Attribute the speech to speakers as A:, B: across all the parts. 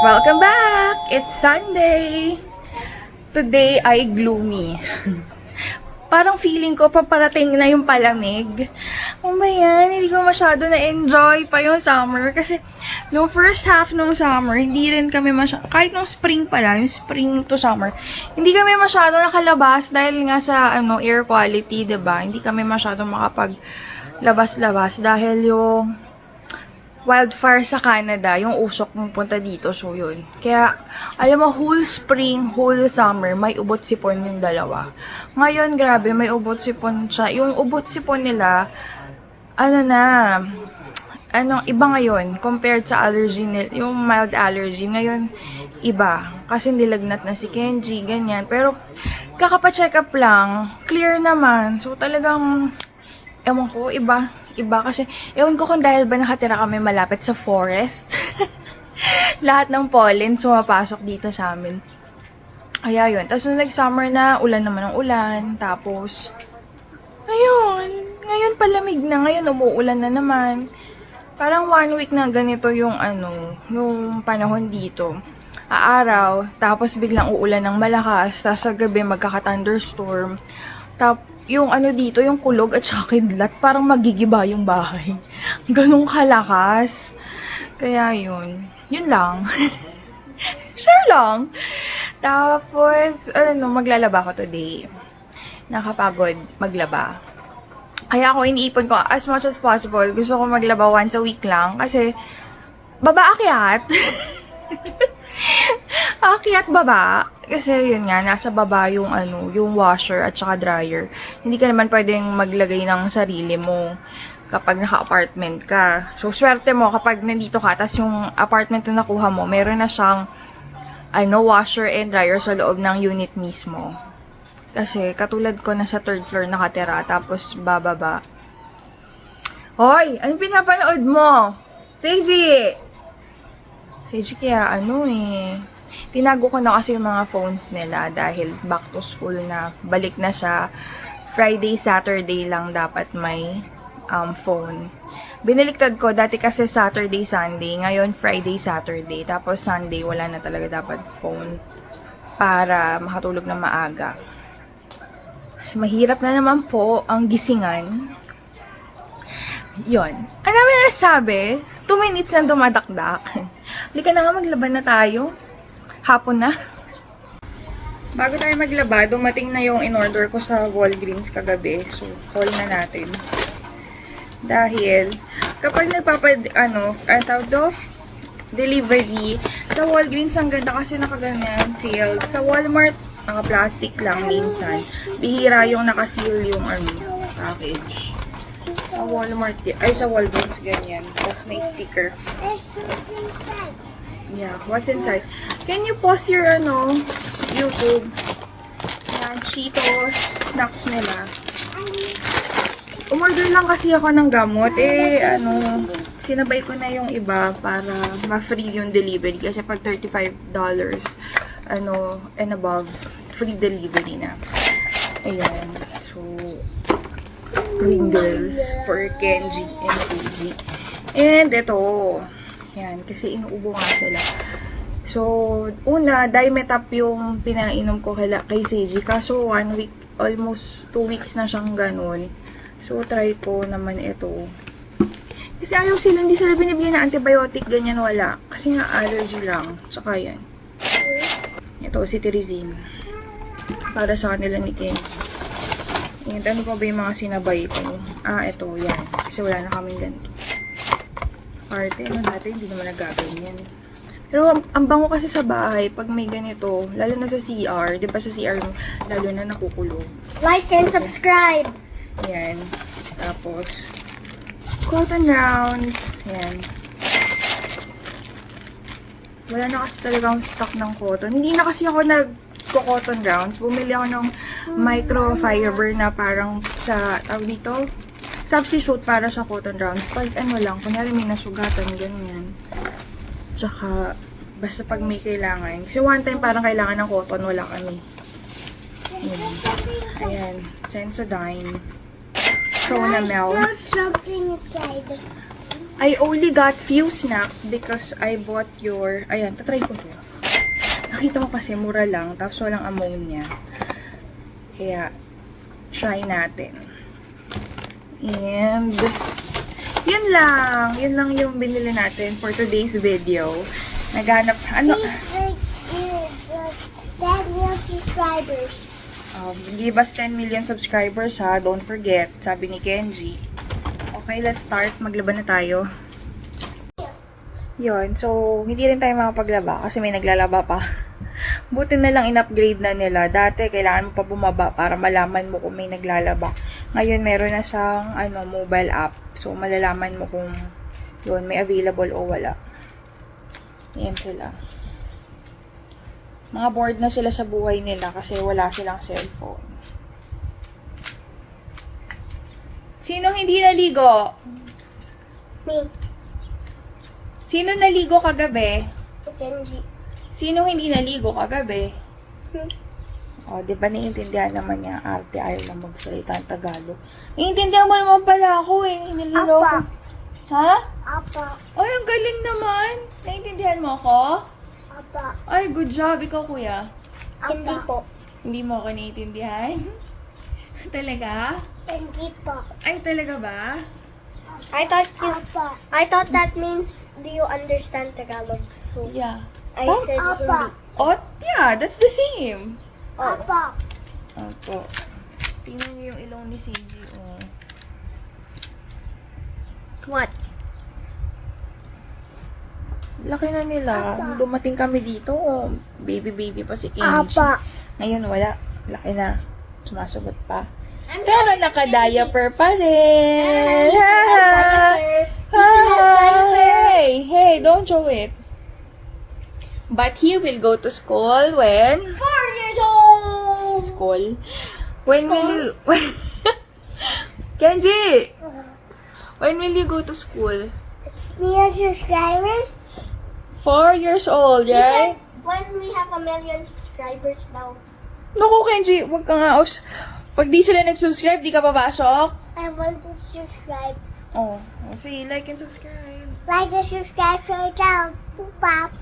A: Welcome back! It's Sunday! Today ay gloomy. Parang feeling ko paparating na yung palamig. Oh hindi ko masyado na-enjoy pa yung summer. Kasi nung first half nung summer, hindi rin kami masyado, kahit nung spring pala, yung spring to summer, hindi kami masyado nakalabas dahil nga sa ano air quality, 'di ba Hindi kami masyado makapag labas-labas dahil yung wildfire sa Canada, yung usok ng punta dito. So, yun. Kaya, alam mo, whole spring, whole summer, may ubot sipon yung dalawa. Ngayon, grabe, may ubot sipon siya. Yung ubot sipon nila, ano na, ano, iba ngayon, compared sa allergy, yung mild allergy. Ngayon, iba. Kasi nilagnat na si Kenji, ganyan. Pero, kakapacheck up lang, clear naman. So, talagang, ewan ko, iba. Iba kasi, ewan ko kung dahil ba nakatira kami malapit sa forest. Lahat ng pollen sumapasok dito sa amin. Kaya yun. Tapos nung nag-summer na, ulan naman ng ulan. Tapos, ayun. Ngayon palamig na. Ngayon umuulan na naman. Parang one week na ganito yung ano, yung panahon dito. Aaraw, tapos biglang uulan ng malakas, tapos sa gabi magkaka-thunderstorm. Tap, yung ano dito, yung kulog at saka kidlat, parang magigiba yung bahay. Ganong kalakas. Kaya yun. Yun lang. sure lang. Tapos, ano, maglalaba ko today. Nakapagod maglaba. Kaya ako iniipon ko as much as possible. Gusto ko maglaba once a week lang. Kasi, baba akyat. akyat baba. Kasi yun nga, nasa baba yung ano, yung washer at saka dryer. Hindi ka naman pwedeng maglagay ng sarili mo kapag naka-apartment ka. So, swerte mo kapag nandito ka, tas yung apartment na nakuha mo, meron na siyang ano, washer and dryer sa loob ng unit mismo. Kasi, katulad ko na sa third floor nakatira, tapos bababa. Hoy! Anong pinapanood mo? Seiji! Seiji kaya ano eh. Tinago ko na kasi yung mga phones nila dahil back to school na. Balik na sa Friday, Saturday lang dapat may um, phone. Binaliktad ko, dati kasi Saturday, Sunday. Ngayon, Friday, Saturday. Tapos Sunday, wala na talaga dapat phone para makatulog na maaga. Kasi mahirap na naman po ang gisingan. Yon. Ano namin na nasabi? 2 minutes na dumadakdak. Halika na nga, maglaban na tayo. Hapon na. Bago tayo maglaba, dumating na yung in-order ko sa Walgreens kagabi. So, call na natin. Dahil, kapag nagpapad, ano, ang tawag do? Delivery, sa Walgreens, ang ganda kasi nakaganyan, sealed. Sa Walmart, naka-plastic lang minsan. Bihira yung naka-seal yung, ano, package. Sa Walmart, ay sa Walgreens, ganyan. Tapos may sticker.
B: There's something inside.
A: Yeah, what's inside? Can you pause your, ano, YouTube? Yan, Cheetos, snacks nila. Umorder lang kasi ako ng gamot. Eh, ano, sinabay ko na yung iba para ma-free yung delivery. Kasi pag $35, ano, and above, free delivery na. Ayan. So, Pringles for Kenji and Suzy. And ito, yan, kasi inuubo nga sila. So, una, Dimetap yung pinainom ko kay, kay Seiji. Kaso, one week, almost two weeks na siyang ganun. So, try ko naman ito. Kasi ayaw sila, hindi sila binibigyan ng antibiotic, ganyan wala. Kasi nga allergy lang. Tsaka yan. Ito, cetirizine. Para sa kanila ni Ken. Yan, ano pa ba yung mga sinabay ko? Ah, ito, yan. Kasi wala na kaming ganito. Parte, ano natin, hindi naman nagaganyan. Pero ang, ang bango kasi sa bahay, pag may ganito, lalo na sa CR, di ba sa CR, lalo na nakukulong.
B: Like and subscribe.
A: Yan. Tapos, cotton rounds. Yan. Wala na kasi talaga akong stock ng cotton. Hindi na kasi ako nag cotton rounds. Bumili ako ng microfiber na parang sa, tawag dito, substitute para sa cotton rounds. Pag ano lang, kunyari may nasugatan, ganyan. Tsaka, basta pag may kailangan. Kasi one time parang kailangan ng cotton, wala kami. Yan. Ayan. Sensodyne.
B: Inside.
A: I only got few snacks because I bought your... Ayan, tatry ko to. Nakita mo kasi mura lang, tapos walang ammonia. Kaya, try natin. And, yun lang. Yun lang yung binili natin for today's video. Naghanap, ano,
B: Please like, uh, 10 million subscribers.
A: um, give us 10 million subscribers ha. Don't forget, sabi ni Kenji. Okay, let's start. Maglaban na tayo. Yun, so, hindi rin tayo makapaglaba kasi may naglalaba pa. Buti na lang in-upgrade na nila. Dati, kailangan mo pa bumaba para malaman mo kung may naglalaba. Ngayon, meron na siyang ano, mobile app. So, malalaman mo kung yun, may available o wala. Yan sila. Mga bored na sila sa buhay nila kasi wala silang cellphone. Sino hindi naligo?
B: Me.
A: Sino naligo kagabi?
B: Kenji.
A: Sino hindi naligo kagabi?
B: Hmm.
A: O, di ba naiintindihan naman niya, arte ayaw lang magsalita ng Tagalog. Naiintindihan mo naman pala ako eh. Nililoko.
B: Apa.
A: Ha?
B: Apa.
A: Ay, ang galing naman. Naiintindihan mo ako?
B: Apa.
A: Ay, good job. Ikaw, kuya.
B: Hindi po.
A: Hindi mo ako naiintindihan? talaga?
B: Hindi po.
A: Ay, talaga ba?
B: I thought you, I thought that means do you understand Tagalog? So
A: Yeah.
B: I
A: Oh,
B: said
A: apa. Oh, yeah. That's the same.
B: Apa.
A: Opo. Tingnan niyo yung ilong ni CG. Oh.
B: What?
A: Laki na nila.
B: Apa.
A: Nung Dumating kami dito. oh, Baby-baby pa si Kenji.
B: Apa.
A: Ngayon, wala. Laki na. Sumasagot pa. Pero naka-diaper pa rin. Hey! Hey, don't show it. But he will go to school when?
B: Four.
A: School? When will you... Kenji! When will you go to school?
B: It's near subscribers.
A: Four years old,
B: You
A: right?
B: said when we have a million subscribers now.
A: Naku, Kenji, wag ka nga. Os. Pag di sila nag-subscribe, di ka papasok.
B: I want to subscribe.
A: Oh, oh sige, like and subscribe.
B: Like and subscribe to our channel. Pop.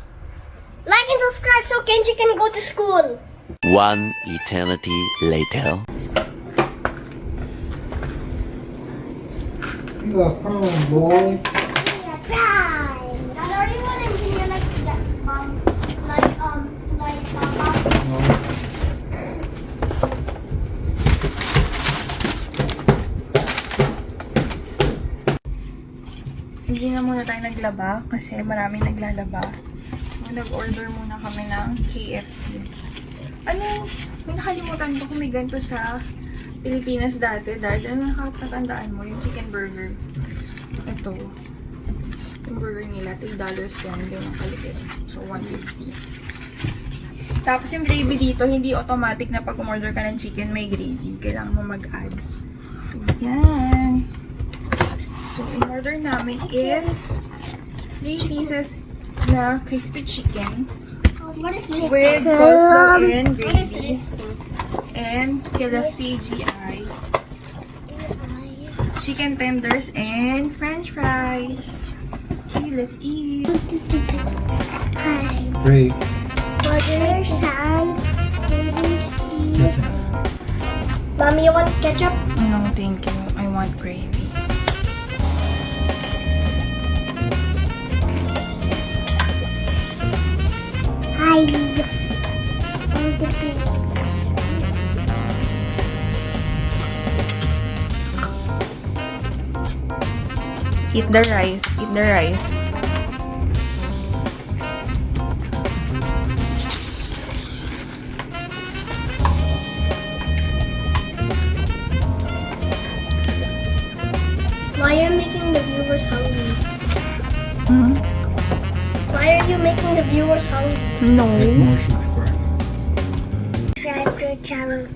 B: Like and subscribe so Kenji can go to school.
C: One eternity later.
D: You are prom, boy.
B: Time. I already want to be like that. Like like Papa.
A: Hindi na muna tayo naglaba kasi maraming naglalaba. So, nag-order muna kami ng KFC. Ano, may nakalimutan ko kung may ganito sa Pilipinas dati. Dad, ano nakatandaan mo? Yung chicken burger. Ito. Yung burger nila, $3 yan. Hindi kalipit. So, 150. Tapos yung gravy dito, hindi automatic na pag umorder ka ng chicken, may gravy. Kailangan mo mag-add. So, yan. So, in order namin is 3 pieces na crispy chicken
B: What is this?
A: with coleslaw and um,
B: What is
A: gravy
B: this?
A: and kila CGI chicken tenders and french fries. Okay, let's eat.
B: Hi.
D: Great.
B: Butter, sand,
D: That's it.
B: Mommy, you want ketchup?
A: No, thank you. I want gravy. Eat the rice. Eat the rice.
B: making the viewers hungry?
A: No.
D: More subscribe.
B: Subscribe to channel.